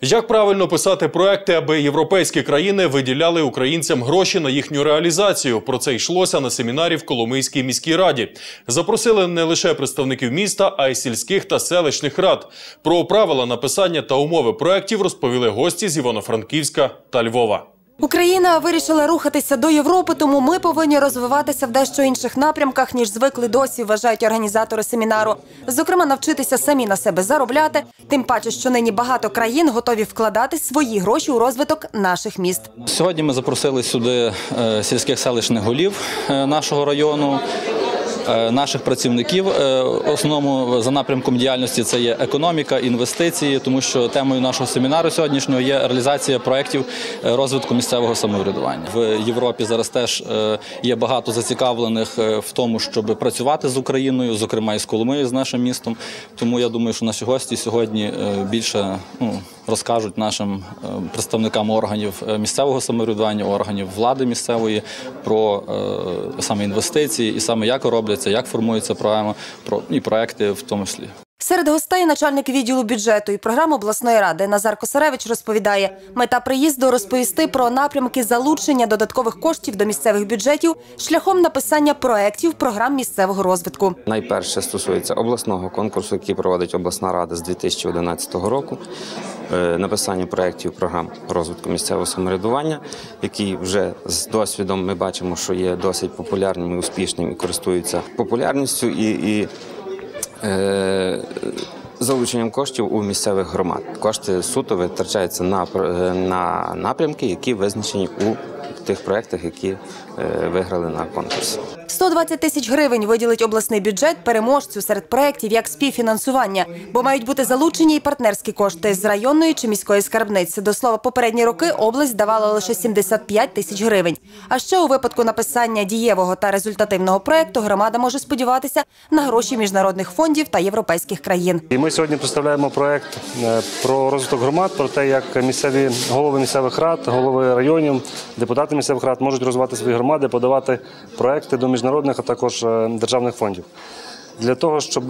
Як правильно писати проекти, аби європейські країни виділяли українцям гроші на їхню реалізацію? Про це йшлося на семінарі в Коломийській міській раді. Запросили не лише представників міста, а й сільських та селищних рад. Про правила написання та умови проектів розповіли гості з Івано-Франківська та Львова. Україна вирішила рухатися до Європи, тому ми повинні розвиватися в дещо інших напрямках, ніж звикли досі, вважають організатори семінару. Зокрема, навчитися самі на себе заробляти, тим паче, що нині багато країн готові вкладати свої гроші у розвиток наших міст. Сьогодні ми запросили сюди е, сільських селищних голів е, нашого району. Е, Наших працівників Е, основному за напрямком діяльності це є економіка, інвестиції, тому що темою нашого семінару сьогоднішнього є реалізація проєктів е, розвитку місцевого самоврядування. В Європі зараз теж є багато зацікавлених в тому, щоб працювати з Україною, зокрема і з Коломиєю, з нашим містом. Тому я думаю, що наші гості сьогодні більше ну, розкажуть нашим представникам органів місцевого самоврядування, органів влади місцевої про саме інвестиції і саме як робляться, як формується програма, про і проекти в тому числі. Серед гостей начальник відділу бюджету і програм обласної ради Назар Косаревич розповідає, мета приїзду розповісти про напрямки залучення додаткових коштів до місцевих бюджетів шляхом написання проєктів програм місцевого розвитку. Найперше стосується обласного конкурсу, який проводить обласна рада з 2011 року. Е, Написання проєктів програм розвитку місцевого самоврядування, які вже з досвідом ми бачимо, що є досить популярними, і успішними, і користуються популярністю і, і залученням коштів у місцевих громад. Кошти суто витрачаються на, е, на напрямки, які визначені у тих проєктах, які е, виграли на конкурсі. 120 тисяч гривень виділить обласний бюджет переможцю серед проєктів як співфінансування, бо мають бути залучені і партнерські кошти з районної чи міської скарбниці. До слова, попередні роки область давала лише 75 тисяч гривень. А ще у випадку написання дієвого та результативного проєкту громада може сподіватися на гроші міжнародних фондів та європейських країн. І ми сьогодні представляємо проект е, про розвиток громад, про те, як місцеві голови місцевих рад, голови районів, депутати місцевих рад можуть розвивати свої громади, подавати проекти до міжнародних, а також е, державних фондів. Для того, щоб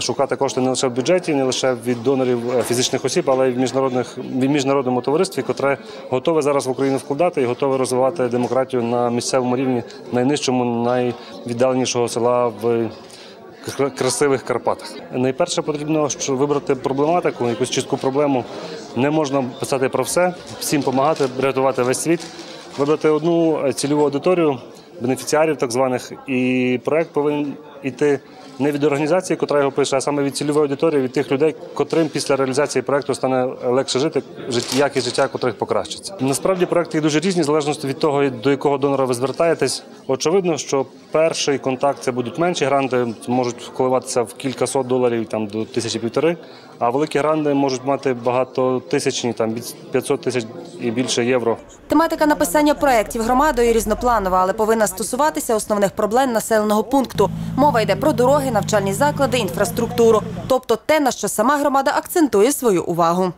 шукати кошти не лише в бюджеті, не лише від донорів е, фізичних осіб, але й в міжнародних в міжнародному товаристві, котре готове зараз в Україну вкладати і готове розвивати демократію на місцевому рівні, найнижчому, найвіддаленішого села в красивих Карпатах. Найперше потрібно що вибрати проблематику, якусь чітку проблему. Не можна писати про все, всім допомагати, рятувати весь світ, вибрати одну е, цільову аудиторію, бенефіціарів так званих, і проект повинен йти не від організації, яка його пише, а саме від цільової аудиторії, від тих людей, котрим після реалізації проекту стане легше жити, жит- якість життя котрих покращиться. Насправді проекти дуже різні, в залежності від того, до якого донора ви звертаєтесь. Очевидно, що перший контакт це будуть менші гранти, можуть коливатися в кількасот доларів там до тисячі півтори. А великі гранди можуть мати багато тисячні, там від 500 тисяч і більше євро. Тематика написання проєктів громадою різнопланова, але повинна стосуватися основних проблем населеного пункту. Мова йде про дороги, навчальні заклади, інфраструктуру, тобто те, на що сама громада акцентує свою увагу.